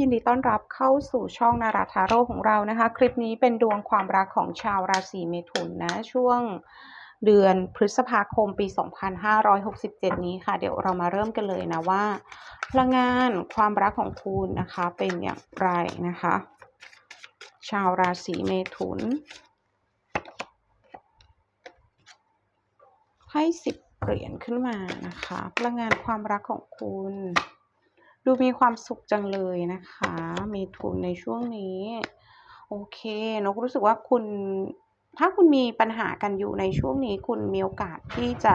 ยินดีต้อนรับเข้าสู่ช่องนาราทาโร่ของเรานะคะ คลิปนี้เป็นดวงความรักของชาวราศีเมถุนนะช่วงเดือนพฤษภาคมปี 2567 นี้ค่ะ เดี๋ยวเรามาเริ่มกันเลยนะว่าพลังงานความรักของคุณนะคะเป็นอย่างไรนะคะ ชาวราศีเมถุนให้สิบเหรียญขึ้นมานะคะ พลังงานความรักของคุณ ดูมีความสุขจังเลยนะคะเมถุนในช่วงนี้ โอเคนกรู้สึกว่าคุณ ถ้าคุณมีปัญหากันอยู่ในช่วงนี้ คุณมีโอกาสที่จะ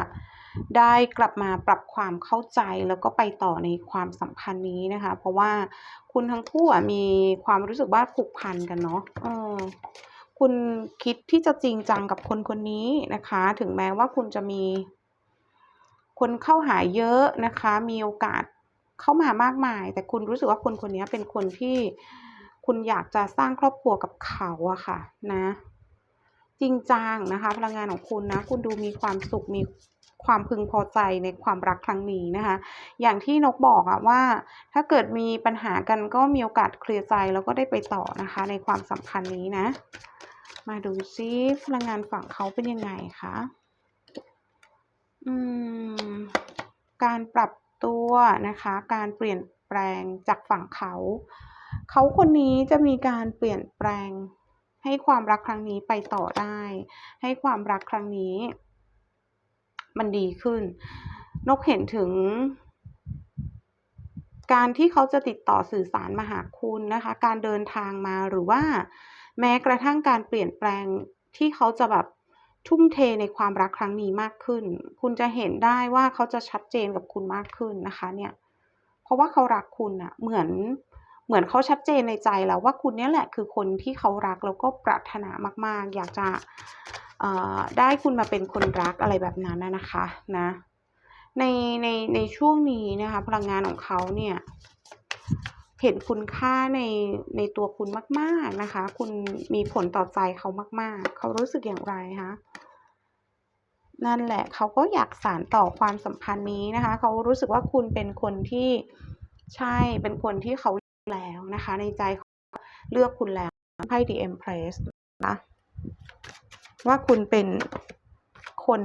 ได้กลับมาปรับความเข้าใจแล้วก็ไปต่อในความสัมพันธ์นี้นะคะ เพราะว่าคุณทั้งคู่มีความรู้สึกว่าผูกพันกันเนาะเออคุณคิดที่จะจริงจังกับคนคนนี้นะคะ ถึงแม้ว่าคุณจะมี คนเข้าหาเยอะนะคะ มีโอกาส เข้ามามากมาย แต่คุณรู้สึกว่าคนคนนี้เป็นคนที่คุณอยากจะสร้างครอบครัวกับเขาอะค่ะนะ จริงจังนะคะ พลังงานของคุณนะ คุณดูมีความสุขมีความพึงพอใจในความรักครั้งนี้นะคะ อย่างที่นกบอกอะว่า ถ้าเกิดมีปัญหากันก็มีโอกาสเคลียร์ใจแล้วก็ได้ไปต่อนะคะ ในความสัมพันธ์นี้นะ มาดูซิพลังงานฝั่งเขาเป็นยังไงคะอืมการปรับ ตัวนะคะ การเปลี่ยนแปลงจากฝั่งเขา เขาคนนี้จะมีการเปลี่ยนแปลงให้ความรักครั้งนี้ไปต่อได้ ให้ความรักครั้งนี้ มันดีขึ้น นกเห็นถึง การที่เขาจะติดต่อสื่อสารมาหาคุณนะคะ การเดินทางมาหรือว่า แม้กระทั่งการเปลี่ยนแปลงที่เขาจะแบบ ทุ่มเทในความรักครั้งนี้มากขึ้น คุณจะเห็นได้ว่าเขาจะชัดเจนกับคุณมากขึ้นนะคะเนี่ย เพราะว่าเขารักคุณอะเหมือนเหมือนเขาชัดเจนในใจแล้วว่าคุณเนี่ยแหละคือคนที่เขารักแล้วก็ปรารถนามาก ๆ อยากจะได้คุณมาเป็นคนรักอะไรแบบนั้นนะคะนะในในในช่วงนี้นะคะพลังงานของเขาเนี่ย เห็นคุณค่าในในตัวคุณมาก ๆนะคะ คุณมีผลต่อใจเขามาก ๆ เขารู้สึกอย่างไรคะนั่นแหละเขาก็อยากสานต่อความสัมพันธ์นี้นะคะ เขารู้สึกว่าคุณเป็นคนที่ใช่เป็นคนที่เขาแล้วนะคะ ในใจเขาเลือกคุณแล้วไพ่ The Empress นะว่าคุณเป็นคน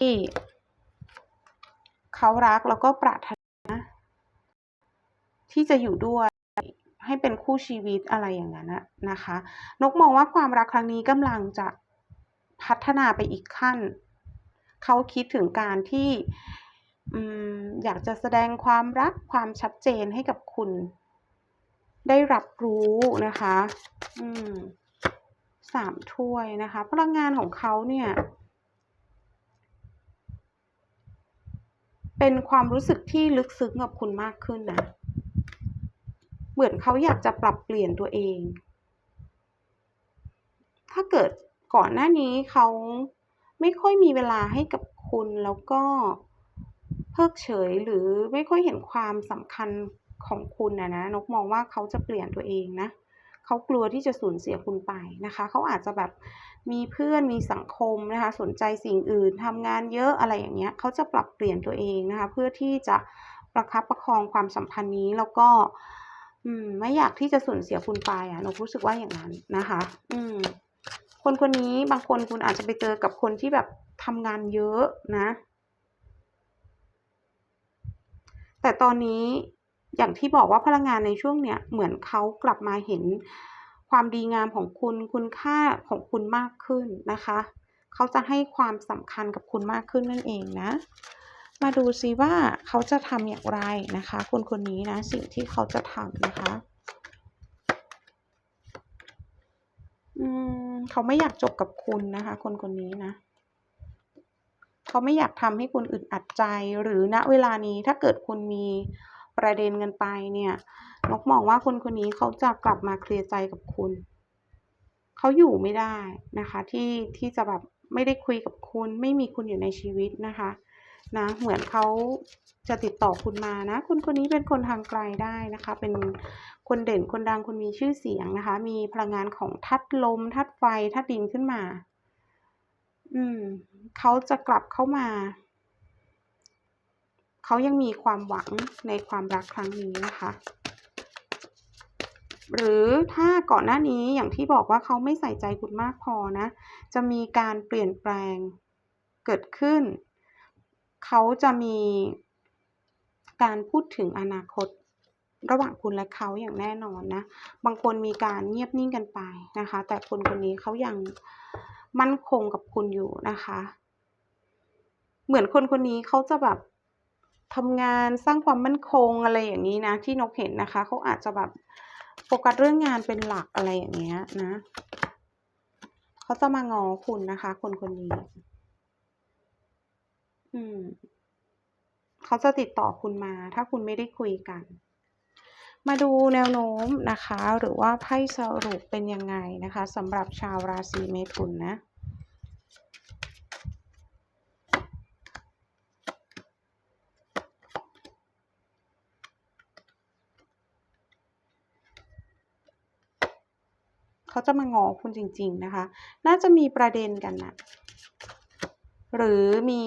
ที่เขารักแล้วก็ปรารถนาที่จะอยู่ด้วย ให้เป็นคู่ชีวิตอะไรอย่างนั้นนะคะ นกมองว่าความรักครั้งนี้กำลังจะพัฒนาไปอีกขั้น เขาคิดถึงการที่อยากจะแสดงความรักความชัดเจนให้กับคุณ ได้รับรู้นะคะสามถ้วยนะคะ พลังงานของเขาเนี่ย เป็นความรู้สึกที่ลึกซึ้งกับคุณมากขึ้นนะ มือนเขาอยากจะปรับเปลี่ยนตัวเอง ถ้าเกิดก่อนหน้านี้เขาไม่ค่อยมีเวลาให้กับคุณแล้วก็เพิกเฉยหรือไม่ค่อยเห็นความสำคัญของคุณนะนะนกมองว่าเขาจะเปลี่ยนตัวเองนะเขากลัวที่จะสูญเสียคุณไปนะคะ เขาอาจจะแบบมีเพื่อนมีสังคมนะคะ สนใจสิ่งอื่นทำงานเยอะอะไรอย่างเงี้ยเขาจะปรับเปลี่ยนตัวเองนะคะ เพื่อที่จะประคับประคองความสัมพันธ์นี้แล้วก็ อืม ไม่อยากที่จะสูญเสียคุณไปอะนกรู้สึกว่าอย่างนั้นนะคะ อืม คนคนนี้บางคนคุณอาจจะไปเจอกับคนที่แบบทำงานเยอะนะ แต่ตอนนี้อย่างที่บอกว่าพลังงานในช่วงเนี้ยเหมือนเขากลับมาเห็นความดีงามของคุณคุณค่าของคุณมากขึ้นนะคะ เขาจะให้ความสำคัญกับคุณมากขึ้นนั่นเองนะ มาดูซิว่าเขาจะทำอย่างไรนะคะ คนคนนี้นะสิ่งที่เขาจะทำนะคะอืมเขาไม่อยากจบกับคุณนะคะ คนคนนี้นะเขาไม่อยากทำให้คุณอึดอัดใจ หรือณเวลานี้ถ้าเกิดคุณมีประเด็นกันไปเนี่ยนกมองว่าคนคนนี้เขาจะกลับมาเคลียร์ใจกับคุณ เขาอยู่ไม่ได้นะคะ ที่ที่จะแบบไม่ได้คุยกับคุณ ไม่มีคุณอยู่ในชีวิตนะคะ นะ เหมือนเขาจะติดต่อคุณมานะคนคนนี้เป็นคนทางไกลได้นะคะ เป็นคนเด่นคนดังคนมีชื่อเสียงนะคะ มีพลังงานของทัดลม ทัดไฟ ทัดดินขึ้นมา อืมเขาจะกลับเข้ามาเขายังมีความหวังในความรักครั้งนี้นะคะ หรือถ้าก่อนหน้านี้อย่างที่บอกว่าเขาไม่ใส่ใจคุณมากพอนะ จะมีการเปลี่ยนแปลงเกิดขึ้น เขาจะมีการพูดถึงอนาคตระหว่างคุณและเขาอย่างแน่นอนนะ บางคนมีการเงียบนิ่งกันไปนะคะ แต่คนคนนี้เขายังมั่นคงกับคุณอยู่นะคะ เหมือนคนคนนี้เขาจะแบบทำงานสร้างความมั่นคงอะไรอย่างนี้นะ ที่นกเห็นนะคะ เขาอาจจะแบบโฟกัสเรื่องงานเป็นหลักอะไรอย่างเงี้ยนะ เขาจะมางอคุณนะคะ คนคนนี้ อืม เขาจะติดต่อคุณมา ถ้าคุณไม่ได้คุยกัน มาดูแนวโน้มนะคะ หรือว่าไพ่สรุปเป็นยังไงนะคะสำหรับชาวราศีเมถุนนะเขาจะมางอคุณจริง ๆ นะคะ น่าจะมีประเด็นกันนะ หรือมี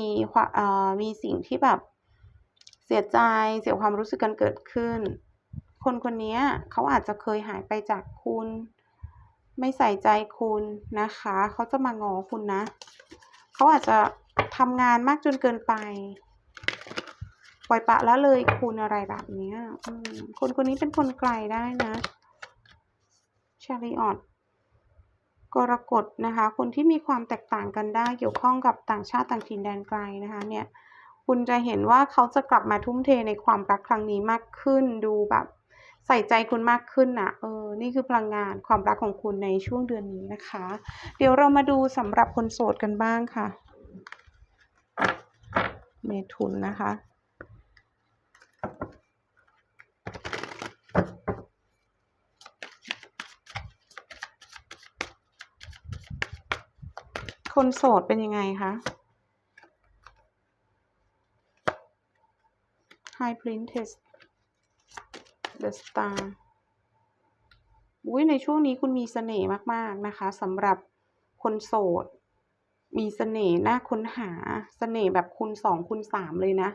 มีสิ่งที่แบบเสียใจเสียความรู้สึกกันเกิดขึ้น คนคนนี้เขาอาจจะเคยหายไปจากคุณ ไม่ใส่ใจคุณนะคะ เขาจะมางอคุณนะ เขาอาจจะทำงานมากจนเกินไป ปล่อยปะละเลยคุณอะไรแบบนี้คนคนนี้เป็นคนไกลได้นะชาริออต กรกฎนะคะ คนที่มีความแตกต่างกันได้เกี่ยวข้องกับต่างชาติต่างถิ่นแดนไกลนะคะเนี่ยคุณจะเห็นว่าเขาจะกลับมาทุ่มเทในความรักครั้งนี้มากขึ้นดูแบบใส่ใจคุณมากขึ้นนะเออ นี่คือพลังงานความรักของคุณในช่วงเดือนนี้นะคะ เดี๋ยวเรามาดูสำหรับคนโสดกันบ้างค่ะ เมถุนนะคะ คนโสดเป็นยังไงคะ High Princess The Star อุ้ยในช่วงนี้คุณมีเสน่ห์มาก ๆ นะคะสำหรับคนโสด มีเสน่ห์น่าค้นหาเสน่ห์แบบคูณสองคูณสามเลยนะ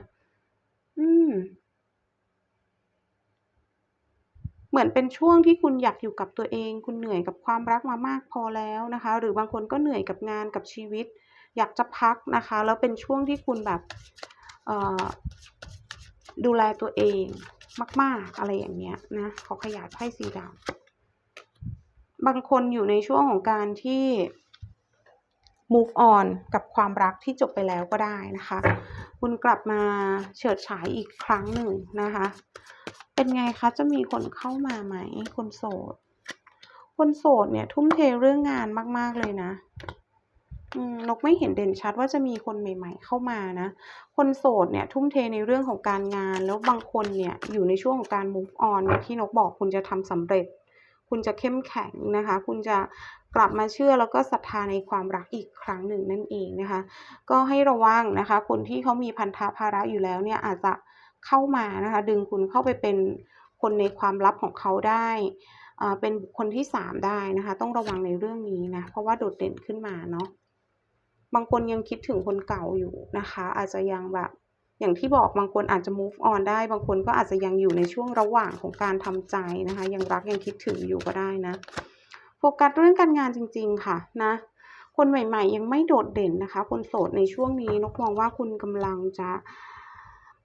อืม เหมือนเป็นช่วงที่คุณอยากอยู่กับตัวเอง คุณเหนื่อยกับความรักมามากพอแล้วนะคะ หรือบางคนก็เหนื่อยกับงานกับชีวิต อยากจะพักนะคะ แล้วเป็นช่วงที่คุณแบบดูแลตัวเองมาก ๆ อะไรอย่างเงี้ยนะขอขยายไพ่สีดำบางคนอยู่ในช่วงของการที่ move on กับความรักที่จบไปแล้วก็ได้นะคะ คุณกลับมาเฉิดฉายอีกครั้งหนึ่งนะคะ เป็นไงคะ จะมีคนเข้ามาไหม คนโสด คนโสดเนี่ยทุ่มเทเรื่องงานมาก ๆ เลยนะนกไม่เห็นเด่นชัดว่าจะมีคนใหม่ ๆ เข้ามานะ คนโสดเนี่ยทุ่มเทในเรื่องของการงาน แล้วบางคนเนี่ยอยู่ในช่วงของการ move on ที่นกบอกคุณจะทำสำเร็จ คุณจะเข้มแข็งนะคะ คุณจะ กลับมาเชื่อแล้วก็ศรัทธาในความรักอีกครั้งหนึ่งนั่นเองนะคะ ก็ให้ระวังนะคะ คนที่เขามีพันธะภาระอยู่แล้วเนี่ยอาจจะเข้ามานะคะ ดึงคุณเข้าไปเป็นคนในความลับของเขาได้เป็นบุคคลที่สามได้นะคะ ต้องระวังในเรื่องนี้นะ เพราะว่าโดดเด่นขึ้นมาเนาะบางคนยังคิดถึงคนเก่าอยู่นะคะ อาจจะยังแบบอย่างที่บอกบางคนอาจจะ move on ได้ บางคนก็อาจจะยังอยู่ในช่วงระหว่างของการทำใจนะคะ ยังรักยังคิดถึงอยู่ก็ได้นะ โฟกัสเรื่องการงานจริง ๆ ค่ะนะคนใหม่ ๆ ยังไม่โดดเด่นนะคะ คนโสดในช่วงนี้นกมองว่าคุณกำลังจะ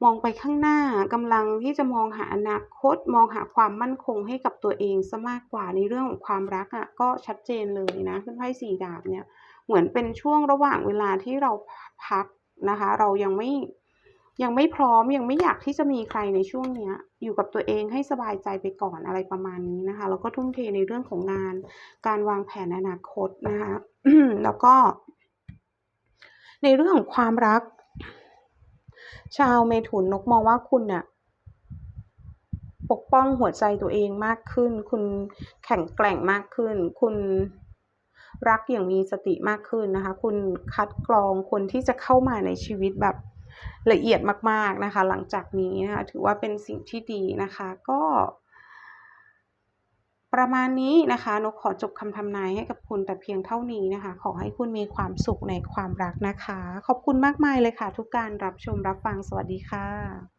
มองไปข้างหน้ากำลังที่จะมองหาอนาคต มองหาความมั่นคงให้กับตัวเองซะมากกว่าในเรื่องของความรักอะ่ะก็ชัดเจนเลยนะขึ้นไพ่สี่ดาบเนี่ยเหมือนเป็นช่วงระหว่างเวลาที่เราพักนะคะ เรายังไม่ยังไม่พร้อมยังไม่อยากที่จะมีใครในช่วงเนี้ย อยู่กับตัวเองให้สบายใจไปก่อนอะไรประมาณนี้นะคะ แล้วก็ทุ่มเทในเรื่องของงาน การวางแผนอนาคตนะคะแล้วก็ ในเรื่องของความรัก ชาวเมถุนนกมองว่าคุณเนี่ยปกป้องหัวใจตัวเองมากขึ้น คุณแข็งแกร่งมากขึ้น คุณรักอย่างมีสติมากขึ้นนะคะ คุณคัดกรองคนที่จะเข้ามาในชีวิตแบบ ละเอียดมากๆนะคะ หลังจากนี้นะคะถือว่าเป็นสิ่งที่ดีนะคะ ก็ ประมาณนี้นะคะนกขอจบคำทำนายให้กับคุณแต่เพียงเท่านี้นะคะ ขอให้คุณมีความสุขในความรักนะคะ ขอบคุณมากมายเลยค่ะ ทุกการรับชมรับฟังสวัสดีค่ะ